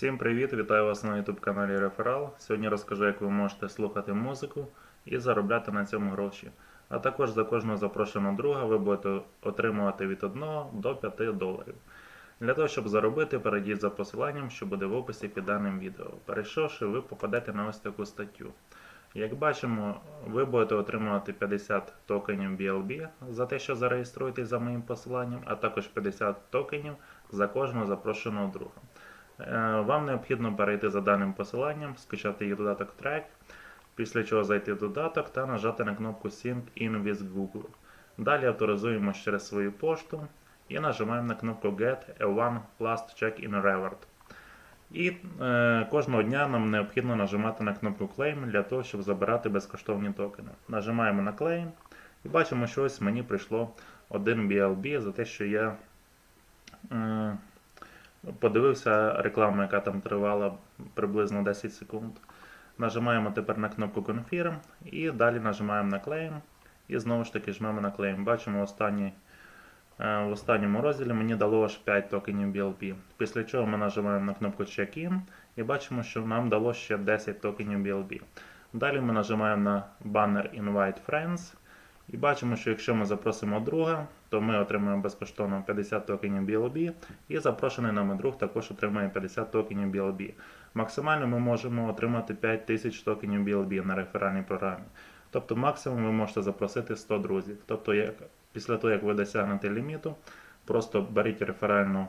Всім привіт! Вітаю вас на YouTube каналі Реферал. Сьогодні розкажу, як ви можете слухати музику і заробляти на цьому гроші. А також за кожного запрошеного друга ви будете отримувати від 1 до 5 доларів. Для того, щоб заробити, перейдіть за посиланням, що буде в описі під даним відео. Перейшовши, ви попадете на ось таку статтю. Як бачимо, ви будете отримувати 50 токенів BLB за те, що зареєструєтесь за моїм посиланням, а також 50 токенів за кожного запрошеного друга. Е, Вам необхідно перейти за даним посиланням, скачати її додаток Track, після чого зайти в додаток та нажати на кнопку Sync in with Google. Далі авторизуємось через свою пошту і нажимаємо на кнопку Get a One Last Check in Reward. І е, кожного дня нам необхідно нажимати на кнопку Claim для того, щоб забирати безкоштовні токени. Нажимаємо на Claim і бачимо, що ось мені прийшло 1 BLB за те, що я. Е, Подивився рекламу, яка там тривала приблизно 10 секунд. Нажимаємо тепер на кнопку Confirm і далі нажимаємо на Claim. І знову ж таки жмемо на Claim. Бачимо останній, е, в останньому розділі мені дало аж 5 токенів BLP. Після чого ми нажимаємо на кнопку Check-in і бачимо, що нам дало ще 10 токенів BLP. Далі ми нажимаємо на банер Invite Friends. І бачимо, що якщо ми запросимо друга, то ми отримаємо безкоштовно 50 токенів BLB, і запрошений нами друг також отримає 50 токенів BLB. Максимально ми можемо отримати 5000 токенів BLB на реферальній програмі. Тобто максимум ви можете запросити 100 друзів. Тобто, як, після того, як ви досягнете ліміту, просто беріть реферальну,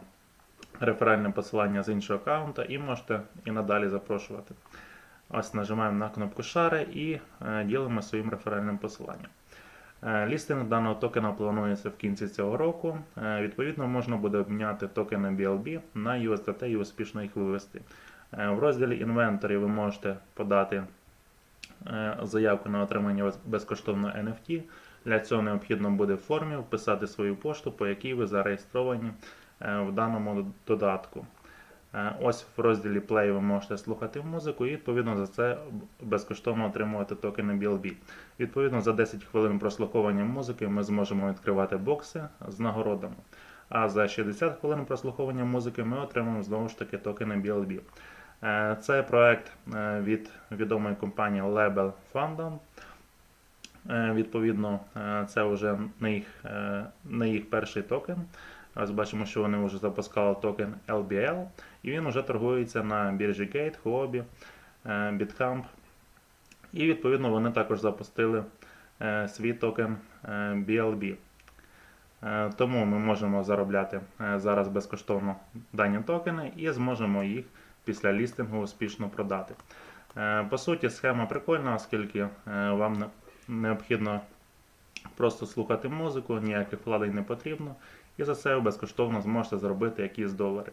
реферальне посилання з іншого аккаунта і можете і надалі запрошувати. Ось нажимаємо на кнопку шари і е, ділимо своїм реферальним посиланням. Е, Лістинг даного токена планується в кінці цього року. Е, Відповідно, можна буде обміняти токени BLB на USDT і успішно їх вивести. Е, В розділі інвентарі ви можете подати заявку на отримання безкоштовного NFT. Для цього необхідно буде в формі вписати свою пошту, по якій ви зареєстровані в даному додатку. Е, Ось в розділі Play ви можете слухати музику і відповідно за це безкоштовно отримувати токени BLB. Відповідно, за 10 хвилин прослуховування музики ми зможемо відкривати бокси з нагородами. А за 60 хвилин прослуховування музики ми отримаємо знову ж таки токени BLB. Е, Це проект е, від відомої компанії Label Fandom. Відповідно, це вже не їх, не їх перший токен. Ось бачимо, що вони вже запускали токен LBL, і він вже торгується на біржі Gate, Huobi, е, Bitcamp. І відповідно вони також запустили е, свій токен BLB. Е, Тому ми можемо заробляти зараз безкоштовно дані токени і зможемо їх після лістингу успішно продати. По суті, схема прикольна, оскільки вам необхідно просто слухати музику, ніяких вкладень не потрібно, і за це ви безкоштовно зможете заробити якісь долари.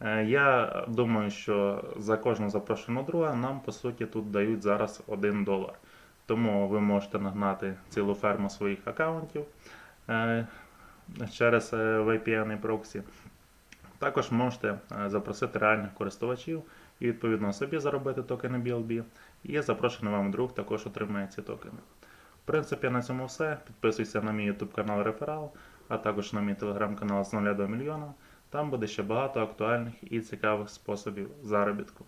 Е, Я думаю, що за кожного запрошеного друга нам по суті тут дають зараз 1 долар. Тому ви можете нагнати цілу ферму своїх аккаунтів е, через е, VPN і проксі. Також можете запросити реальних користувачів і відповідно собі заробити токени BLB. І запрошений вам друг також отримає ці токени. В принципі, на цьому все. Підписуйся на мій YouTube канал Реферал, а також на мій телеграм-канал з 0 до мільйона. Там буде ще багато актуальних і цікавих способів заробітку.